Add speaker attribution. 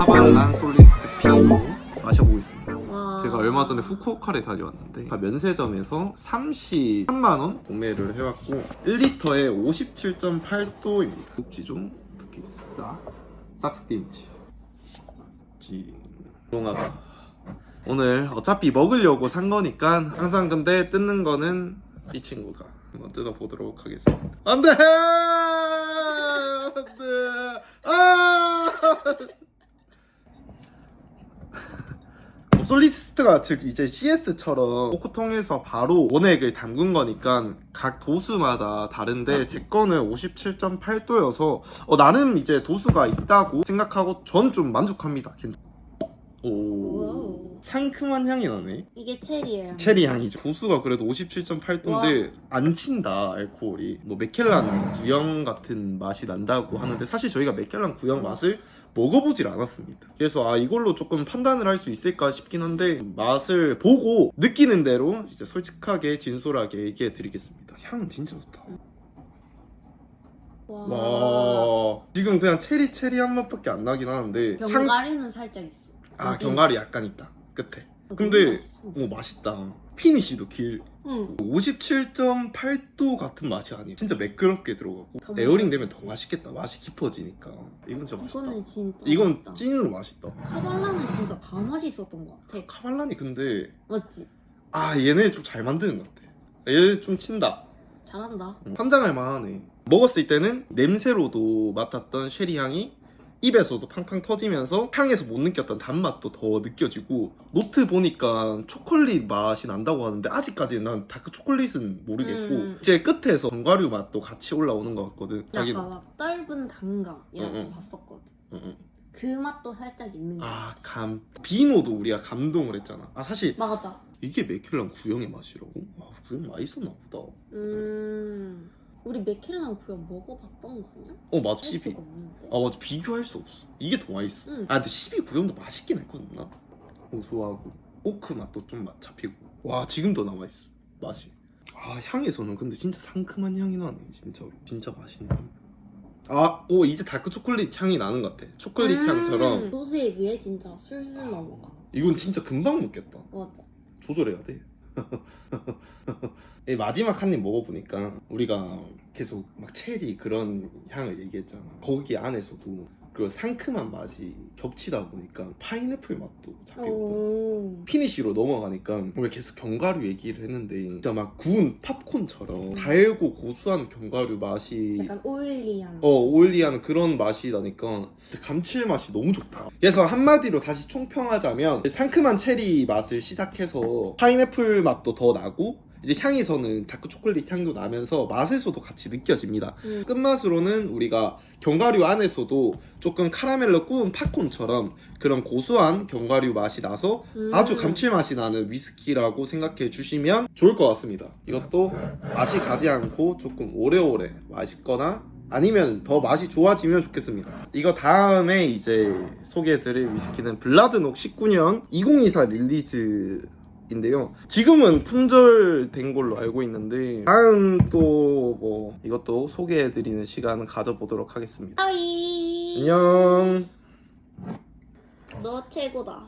Speaker 1: 하바난 음. 솔리스트 피노 마셔보겠습니다. 제가 얼마 전에 후쿠오카를 다녀왔는데 면세점에서 33만원 구매를 해왔고 1리터에 57.8도입니다. 국지종 특히 싹싹스팀치. 롱하다. 오늘 어차피 먹으려고 산 거니까 항상 근데 뜯는 거는 이 친구가 한번 뜯어보도록 하겠습니다. 안돼! 안돼! 아! 솔리스트가 즉 이제 CS처럼 포크통에서 바로 원액을 담근 거니까 각 도수마다 다른데 제 거는 57.8도여서 어, 나름 이제 도수가 있다고 생각하고 전 좀 만족합니다. 괜찮... 오
Speaker 2: 와우.
Speaker 1: 상큼한 향이 나네.
Speaker 2: 이게 체리예요.
Speaker 1: 체리 향이죠. 도수가 그래도 57.8도인데 안 친다 알코올이. 뭐 맥켈란 구형 같은 맛이 난다고 하는데 사실 저희가 맥켈란 구형 맛을 먹어보질 않았습니다. 그래서 아 이걸로 조금 판단을 할 수 있을까 싶긴 한데 맛을 보고 느끼는 대로 이제 솔직하게 진솔하게 얘기해 드리겠습니다. 향은 진짜 좋다.
Speaker 2: 와.
Speaker 1: 와 지금 그냥 체리 체리 한 맛밖에 안 나긴 하는데 상...
Speaker 2: 견과류는 살짝 있어.
Speaker 1: 아? 견과류 약간 있다 끝에.
Speaker 2: 어,
Speaker 1: 근데 오 맛있다. 피니쉬도 길
Speaker 2: 응.
Speaker 1: 57.8도 같은 맛이 아니에요. 진짜 매끄럽게 들어가고
Speaker 2: 더
Speaker 1: 에어링 되면 더 맛있겠다. 맛이 깊어지니까. 이건 진짜 맛있다.
Speaker 2: 이거는 진짜.
Speaker 1: 이건
Speaker 2: 맛있다.
Speaker 1: 찐으로 맛있다.
Speaker 2: 카발라는 진짜 다 맛있었던 것 같아.
Speaker 1: 카발란이 근데
Speaker 2: 맞지?
Speaker 1: 아 얘네 좀 잘 만드는 것 같아. 얘좀 친다.
Speaker 2: 잘한다.
Speaker 1: 음, 환장할 만하네. 먹었을 때는 냄새로도 맡았던 쉐리 향이 입에서도 팡팡 터지면서 향에서 못 느꼈던 단맛도 더 느껴지고 노트 보니까 초콜릿 맛이 난다고 하는데 아직까지는 난 다크 초콜릿은 모르겠고
Speaker 2: 음.
Speaker 1: 이제 끝에서 견과류 맛도 같이 올라오는 것 같거든. 자기는.
Speaker 2: 약간 막 떫은 단감 이런 거
Speaker 1: 응, 응.
Speaker 2: 봤었거든.
Speaker 1: 응, 응.
Speaker 2: 그 맛도 살짝 있는 거.
Speaker 1: 아 감. 비노도 우리가 감동을 했잖아. 아 사실
Speaker 2: 맞아.
Speaker 1: 이게 맥켈란 구형의 맛이라고? 아 구형 맛있었나 보다.
Speaker 2: 음. 우리 맥켈란 구형 먹어봤던 거 아니야?
Speaker 1: 어 맞아
Speaker 2: 할
Speaker 1: 12.
Speaker 2: 수가 없는데.
Speaker 1: 아 맞아 비교할 수 없어 이게 더 맛있어
Speaker 2: 응.
Speaker 1: 아 근데 12 구형도 맛있긴 했거든 나 고소하고 오크 맛도 좀 맛 잡히고 와 지금도 남아 있어 맛이 아 향에서는 근데 진짜 상큼한 향이 나네 진짜로 진짜 맛있네 아오 이제 다크 초콜릿 향이 나는 것 같아 초콜릿
Speaker 2: 음.
Speaker 1: 향처럼
Speaker 2: 도수에 비해 진짜 술술 넘어가.
Speaker 1: 이건 진짜 금방 먹겠다
Speaker 2: 맞아.
Speaker 1: 조절해야 돼이 마지막 한 입 먹어보니까 우리가 계속 막 체리 그런 향을 얘기했잖아 거기 안에서도 그 상큼한 맛이 겹치다 보니까 파인애플 맛도 잡히고
Speaker 2: 오.
Speaker 1: 피니쉬로 넘어가니까 우리 계속 견과류 얘기를 했는데 진짜 막 구운 팝콘처럼 달고 고소한 견과류 맛이
Speaker 2: 약간 오일리한.
Speaker 1: 어 오일리한 그런 맛이 나니까 진짜 감칠맛이 너무 좋다 그래서 한마디로 다시 총평하자면 상큼한 체리 맛을 시작해서 파인애플 맛도 더 나고 이제 향에서는 다크 초콜릿 향도 나면서 맛에서도 같이 느껴집니다
Speaker 2: 음.
Speaker 1: 끝맛으로는 우리가 견과류 안에서도 조금 카라멜로 구운 팝콘처럼 그런 고소한 견과류 맛이 나서
Speaker 2: 음.
Speaker 1: 아주 감칠맛이 나는 위스키라고 생각해 주시면 좋을 것 같습니다. 이것도 맛이 가지 않고 조금 오래오래 맛있거나 아니면 더 맛이 좋아지면 좋겠습니다. 이거 다음에 이제 소개해드릴 위스키는 블라드녹 19년 2024 릴리즈 인데요. 지금은 품절된 걸로 알고 있는데 다음 또 뭐 이것도 소개해드리는 시간을 가져보도록 하겠습니다.
Speaker 2: 하이.
Speaker 1: 안녕.
Speaker 2: 너 최고다.